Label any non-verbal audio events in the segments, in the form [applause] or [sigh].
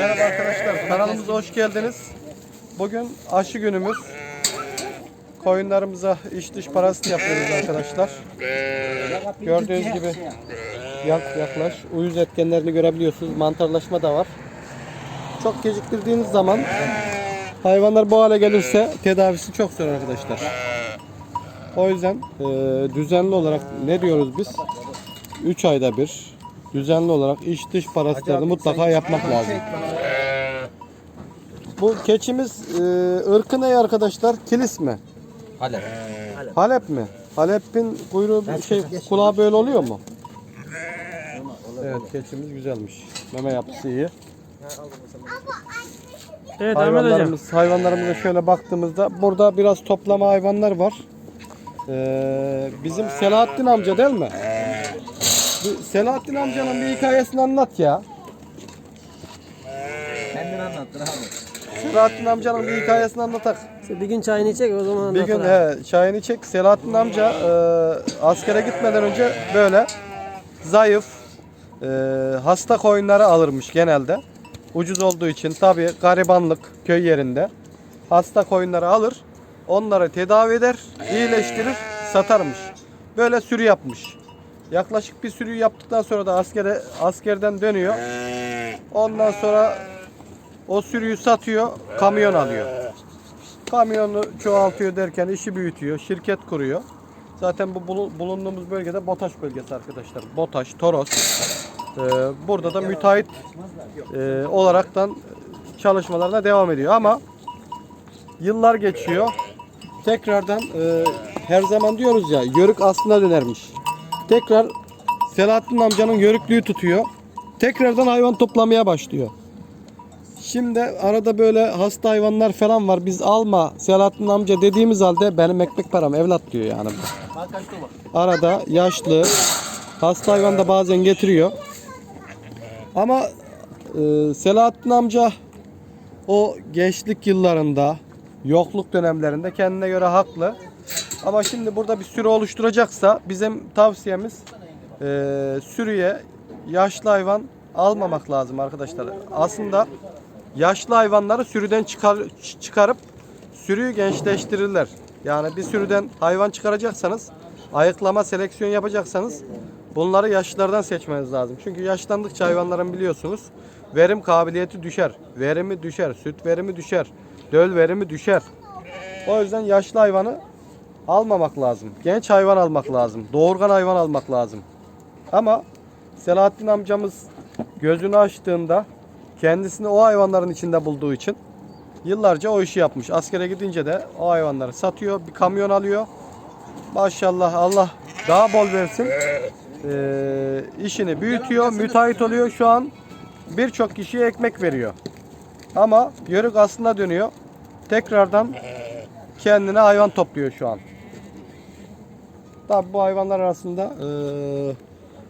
Merhaba arkadaşlar, kanalımıza hoş geldiniz. Bugün aşı günümüz. Koyunlarımıza iç dış parasını yapıyoruz arkadaşlar. Gördüğünüz gibi yak yaklaş, uyuz etkenlerini görebiliyorsunuz. Mantarlaşma da var. Çok geciktirdiğiniz zaman hayvanlar bu hale gelirse tedavisi çok zor arkadaşlar. O yüzden e, düzenli olarak ne diyoruz biz? 3 ayda bir düzenli olarak iç dış parasitlerini mutlaka yapmak lazım. Bu keçimiz e, ırkı ne arkadaşlar? Kilis mi? Halep. Halep mi? Halep'in kuyruğu şey kulağı böyle oluyor mu? Evet keçimiz güzelmiş. Meme yapısı iyi. Evet Ahmet hocam. Hayvanlarımız, hayvanlarımıza şöyle baktığımızda burada biraz toplama hayvanlar var. Ee, bizim Selahattin amca değil mi? Bu Selahattin amcanın bir hikayesini anlat ya. Kendin anlattın abi. Selahattin amcanın bir hikayesini anlatak. İşte bir gün çayını içecek o zaman Bir anlatır gün abi. he, çayını çek. Selahattin amca e, askere gitmeden önce böyle zayıf, e, hasta koyunları alırmış genelde. Ucuz olduğu için tabi garibanlık köy yerinde. Hasta koyunları alır, onları tedavi eder, iyileştirir, satarmış. Böyle sürü yapmış. Yaklaşık bir sürü yaptıktan sonra da askere askerden dönüyor. Ondan sonra o sürüyü satıyor, kamyon alıyor. Kamyonu çoğaltıyor derken işi büyütüyor, şirket kuruyor. Zaten bu bulu- bulunduğumuz bölgede BOTAŞ bölgesi arkadaşlar. BOTAŞ, Toros. Ee, burada da müteahhit e, olaraktan çalışmalarına devam ediyor ama yıllar geçiyor. Tekrardan e, her zaman diyoruz ya yörük aslına dönermiş. Tekrar Selahattin amcanın yörüklüğü tutuyor. Tekrardan hayvan toplamaya başlıyor. Şimdi arada böyle hasta hayvanlar falan var. Biz alma Selahattin amca dediğimiz halde benim ekmek param evlat diyor yani. Arada yaşlı hasta hayvan da bazen getiriyor. Ama e, Selahattin amca o gençlik yıllarında yokluk dönemlerinde kendine göre haklı. Ama şimdi burada bir sürü oluşturacaksa bizim tavsiyemiz e, sürüye yaşlı hayvan almamak lazım arkadaşlar. Aslında yaşlı hayvanları sürüden çıkar, çıkarıp sürüyü gençleştirirler. Yani bir sürüden hayvan çıkaracaksanız, ayıklama, seleksiyon yapacaksanız bunları yaşlılardan seçmeniz lazım. Çünkü yaşlandıkça hayvanların biliyorsunuz verim kabiliyeti düşer, verimi düşer, süt verimi düşer, döl verimi düşer. O yüzden yaşlı hayvanı almamak lazım. Genç hayvan almak lazım. Doğurgan hayvan almak lazım. Ama Selahattin amcamız gözünü açtığında kendisini o hayvanların içinde bulduğu için yıllarca o işi yapmış. Askere gidince de o hayvanları satıyor. Bir kamyon alıyor. Maşallah Allah daha bol versin. Ee, işini büyütüyor. Müteahhit oluyor. Şu an birçok kişiye ekmek veriyor. Ama yörük aslında dönüyor. Tekrardan kendine hayvan topluyor şu an. Tabi bu hayvanlar arasında eee,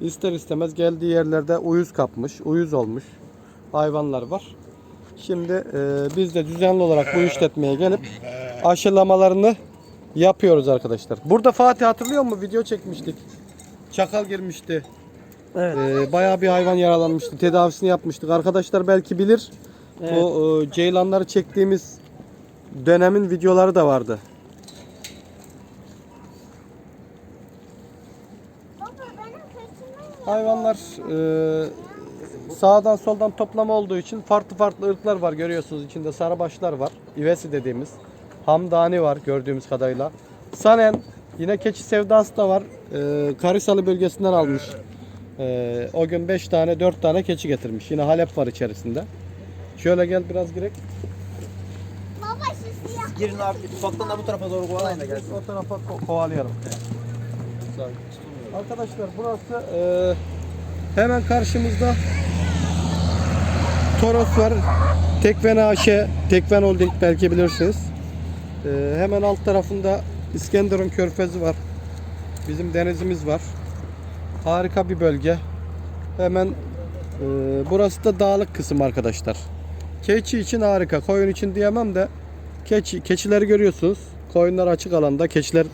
ister istemez geldiği yerlerde uyuz kapmış, uyuz olmuş hayvanlar var. Şimdi eee, biz de düzenli olarak bu işletmeye gelip aşılamalarını yapıyoruz arkadaşlar. Burada Fatih hatırlıyor musun? Video çekmiştik. Çakal girmişti. Evet. Eee bayağı bir hayvan yaralanmıştı. Tedavisini yapmıştık. Arkadaşlar belki bilir. Evet. O eee, ceylanları çektiğimiz dönemin videoları da vardı. Hayvanlar e, sağdan soldan toplama olduğu için farklı farklı ırklar var görüyorsunuz içinde sarıbaşlar var. İvesi dediğimiz. Hamdani var gördüğümüz kadarıyla. Sanen yine keçi sevdası da var. E, Karisalı bölgesinden almış. E, o gün 5 tane 4 tane keçi getirmiş. Yine Halep var içerisinde. Şöyle gel biraz girek. Girin abi ufaktan da bu tarafa doğru kovalayın da gelsin. O tarafa ko- kovalayalım. Arkadaşlar burası e, hemen karşımızda Toros var. Tekven AŞ, Tekven Holding belki bilirsiniz. E, hemen alt tarafında İskenderun Körfezi var. Bizim denizimiz var. Harika bir bölge. Hemen e, burası da dağlık kısım arkadaşlar. Keçi için harika. Koyun için diyemem de keçi, keçileri görüyorsunuz. Koyunlar açık alanda. Keçiler e,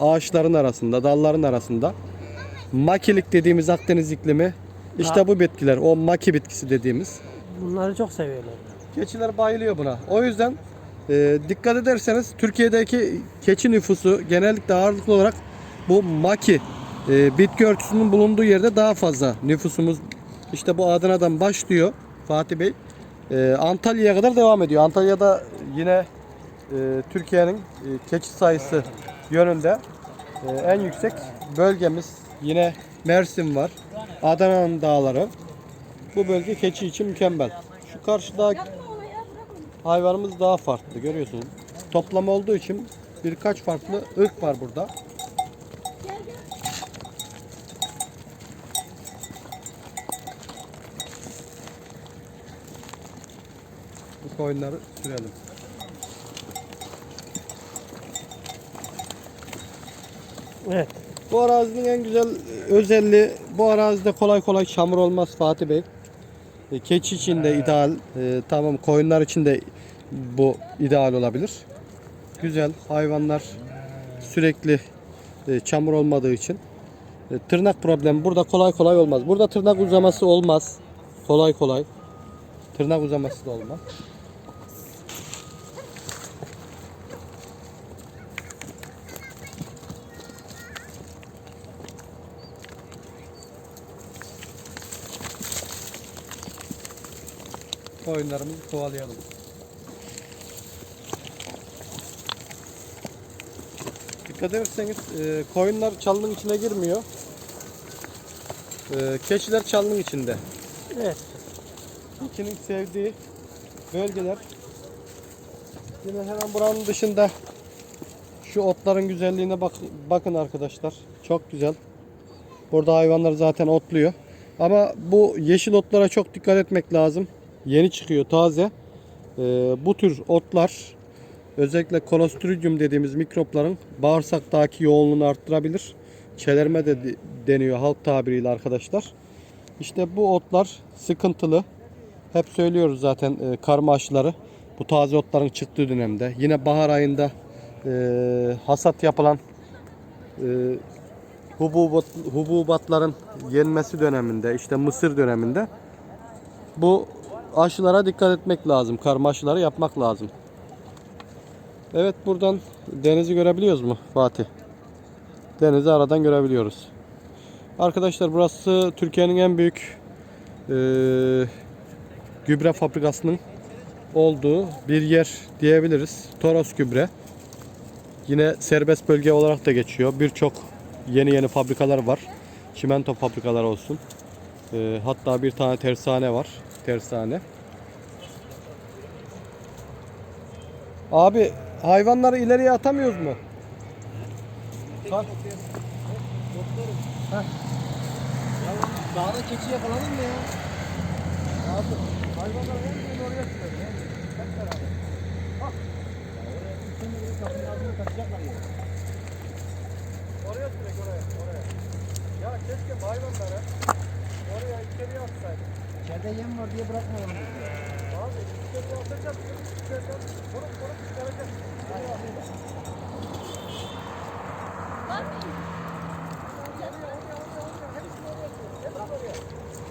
ağaçların arasında, dalların arasında. Makilik dediğimiz Akdeniz iklimi. İşte bu bitkiler. O maki bitkisi dediğimiz. Bunları çok seviyorlar. Keçiler bayılıyor buna. O yüzden e, dikkat ederseniz Türkiye'deki keçi nüfusu genellikle ağırlıklı olarak bu maki e, bitki örtüsünün bulunduğu yerde daha fazla nüfusumuz. İşte bu Adana'dan başlıyor Fatih Bey. E, Antalya'ya kadar devam ediyor. Antalya'da yine e, Türkiye'nin e, keçi sayısı yönünde e, en yüksek bölgemiz. Yine Mersin var. Adana'nın dağları. Bu bölge keçi için mükemmel. Şu karşıda hayvanımız daha farklı görüyorsunuz. Toplama olduğu için birkaç farklı ırk var burada. Bu koyunları sürelim. Evet. Bu arazinin en güzel özelliği bu arazide kolay kolay çamur olmaz Fatih Bey. E, Keçi için de ideal. e, tamam koyunlar için de bu ideal olabilir. Güzel hayvanlar sürekli e, çamur olmadığı için e, tırnak problemi burada kolay kolay olmaz. Burada tırnak uzaması olmaz. Kolay kolay. Tırnak uzaması da olmaz. Koyunlarımızı kovalayalım. Dikkat ederseniz e, koyunlar çalının içine girmiyor. E, keçiler çalının içinde. Evet. İkinin sevdiği bölgeler. Yine hemen buranın dışında şu otların güzelliğine bak, bakın arkadaşlar. Çok güzel. Burada hayvanlar zaten otluyor. Ama bu yeşil otlara çok dikkat etmek lazım. Yeni çıkıyor taze. Ee, bu tür otlar özellikle Clostridium dediğimiz mikropların bağırsaktaki yoğunluğunu arttırabilir. Çelerme de- deniyor halk tabiriyle arkadaşlar. İşte bu otlar sıkıntılı. Hep söylüyoruz zaten e, karma aşıları. Bu taze otların çıktığı dönemde. Yine bahar ayında e, hasat yapılan e, hububat, hububatların yenmesi döneminde, işte mısır döneminde bu aşılara dikkat etmek lazım. Karma aşıları yapmak lazım. Evet buradan denizi görebiliyoruz mu Fatih? Denizi aradan görebiliyoruz. Arkadaşlar burası Türkiye'nin en büyük e, gübre fabrikasının olduğu bir yer diyebiliriz. Toros Gübre. Yine serbest bölge olarak da geçiyor. Birçok yeni yeni fabrikalar var. Çimento fabrikaları olsun. E, hatta bir tane tersane var. Tersane. Abi hayvanları ileriye atamıyoruz mu? Bak. Dağda keçi yakaladın mı ya? Abi hayvanları en büyüğünü oraya beraber. Bak. Şimdi bir kapının ağzını kaçacaklar ya. Oraya sürek oraya. Oraya. Ya keşke hayvanları oraya içeriye atsaydık. İçeride yem var diye bırakmayalım. Abi içeriye atacağız. İçeriden vurup vurup çıkaracağız.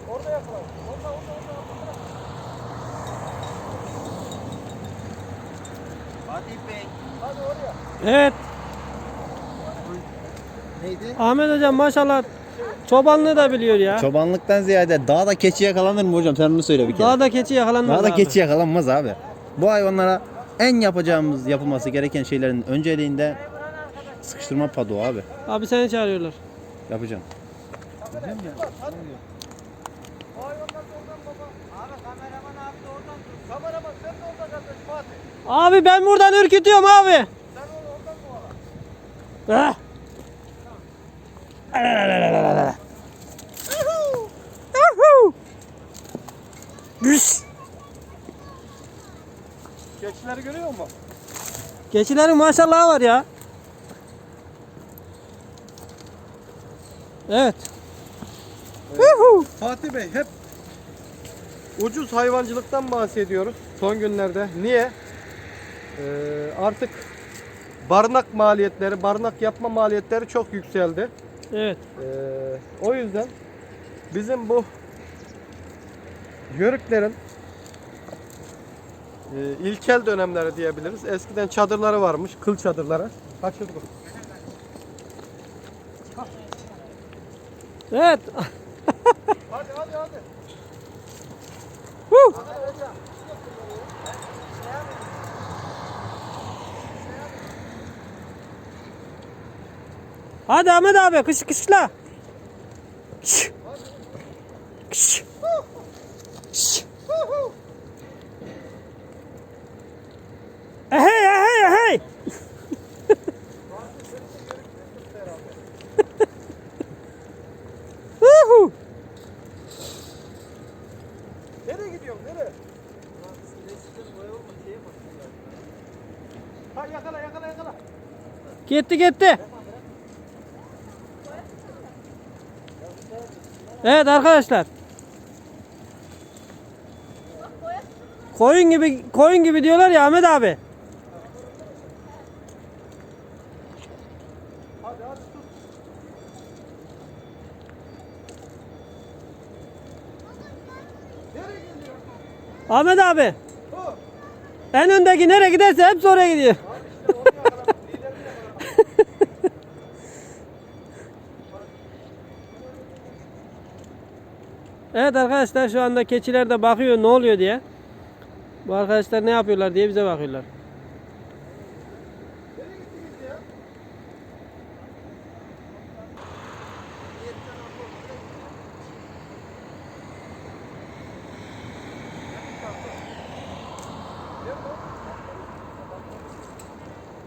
Orada yakalayın. Orada orada orada. orada. Fatih Bey. Hadi oraya. Evet. Neydi? Ahmet hocam maşallah çobanlığı da biliyor ya. Çobanlıktan ziyade dağda keçi yakalanır mı hocam? Sen onu söyle bir kere. Dağda keçi yakalanmaz Dağda abi. keçi yakalanmaz abi. Bu hayvanlara en yapacağımız yapılması gereken şeylerin önceliğinde sıkıştırma padoğu abi. Abi seni çağırıyorlar. Yapacağım. Kameraman sen de orada kardeş Fatih. Abi ben buradan ürkütüyorum abi. Sen oradan kovala. Ah. Güs. Keçileri görüyor musun? Keçilerin maşallahı var ya. Evet. Yuhu. Fatih Bey hep ucuz hayvancılıktan bahsediyoruz son günlerde. Niye? Ee, artık barınak maliyetleri, barınak yapma maliyetleri çok yükseldi. Evet. Ee, o yüzden bizim bu yörüklerin e, ilkel dönemleri diyebiliriz. Eskiden çadırları varmış, kıl çadırları. Kaçırdık. Evet. Hadi hadi hadi. Hadi Ahmet abi kış kışla. Kış. Kış. Kış. Ehey ehey ehey. Huhu. [laughs] Nereye gidiyorsun? Nereye? Ha yakala yakala yakala. Gitti gitti. Evet arkadaşlar. Koyun gibi koyun gibi diyorlar ya Ahmet abi. Ahmet abi. En öndeki nereye giderse hepsi oraya gidiyor. Abi işte onu yakala. Liderini yakala. Evet arkadaşlar şu anda keçiler de bakıyor ne oluyor diye. Bu arkadaşlar ne yapıyorlar diye bize bakıyorlar. Nereye gittiniz ya?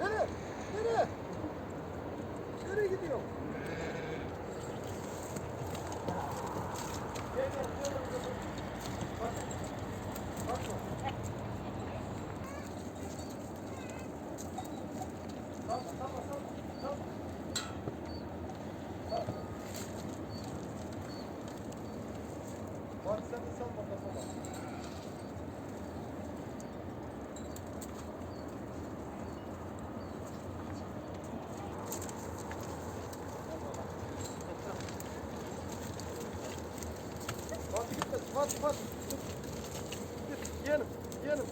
Nereye? Nereye? Nereye gidiyor? Bak sen de sal bakalım. Fatih, Fatih. Git, yeğenim, yeğenim.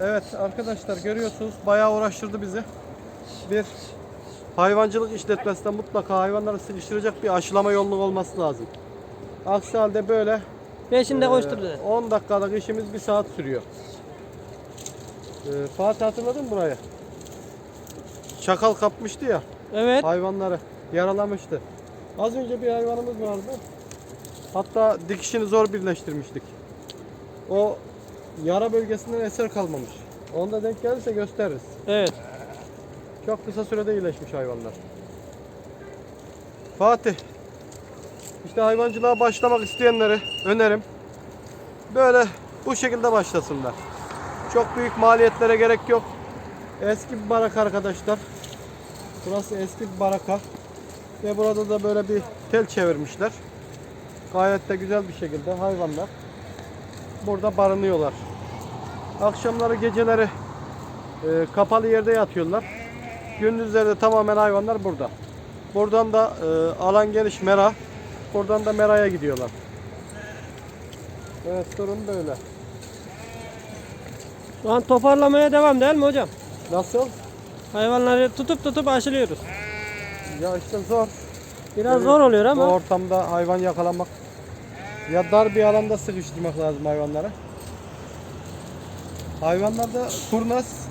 Evet arkadaşlar görüyorsunuz bayağı uğraştırdı bizi. Bir hayvancılık işletmesinde mutlaka hayvanları sıkıştıracak bir aşılama yolunun olması lazım. Aksi halde böyle Peşinde e, koşturdu. 10 dakikalık işimiz bir saat sürüyor. E, Fatih hatırladın mı burayı? Çakal kapmıştı ya Evet. hayvanları yaralamıştı. Az önce bir hayvanımız vardı. Hatta dikişini zor birleştirmiştik. O yara bölgesinden eser kalmamış. Onda denk gelirse gösteririz. Evet. Çok kısa sürede iyileşmiş hayvanlar. Fatih. İşte hayvancılığa başlamak isteyenlere önerim. Böyle bu şekilde başlasınlar. Çok büyük maliyetlere gerek yok. Eski bir baraka arkadaşlar. Burası eski bir baraka. Ve burada da böyle bir tel çevirmişler. Gayet de güzel bir şekilde hayvanlar burada barınıyorlar. Akşamları geceleri e, kapalı yerde yatıyorlar. Gündüzleri de tamamen hayvanlar burada. Buradan da e, alan geniş mera. Buradan da meraya gidiyorlar. Evet durum böyle. Şu an toparlamaya devam değil mi hocam? Nasıl? Hayvanları tutup tutup aşılıyoruz. Ya işte zor. Biraz Evet, zor oluyor Bu ama ortamda hayvan yakalamak ya dar bir alanda sıkıştırmak lazım hayvanları. Hayvanlarda kurnaz,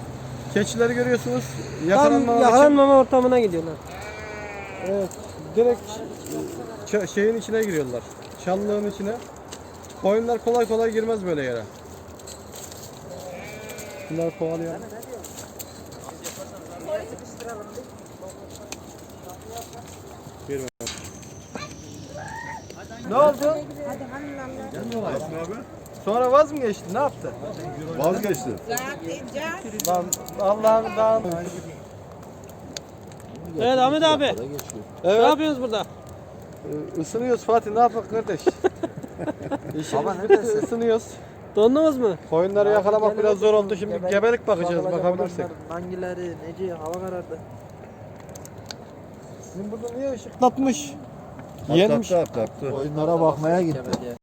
keçileri görüyorsunuz. tam Yakalanmamak için yakalanmama ortamına gidiyorlar. evet, direkt ç- şeyin içine giriyorlar. Çanlığın içine. Koyunlar kolay kolay girmez böyle yere. Bunlar kovalıyor. Girme. Ne oldu? Sonra vaz mı geçti? Ne yaptı? Vazgeçti. Lan Allah'ım daha Evet Ahmet abi. Ne Evet. yapıyorsunuz burada? Ee, Isınıyoruz Fatih ne yapalım kardeş? [laughs] Baba ne bitti dersin? ısınıyoruz. Dondunuz mu? Koyunları yakalamak biraz zor oldu. Şimdi Gebelik- gebelik bakacağız bakabilirsek. Hangileri, neci, hava karardı. Sizin burada niye ışıklatmış? Yenmiş. Atlattı atlattı. Oyunlara bakmaya gitti.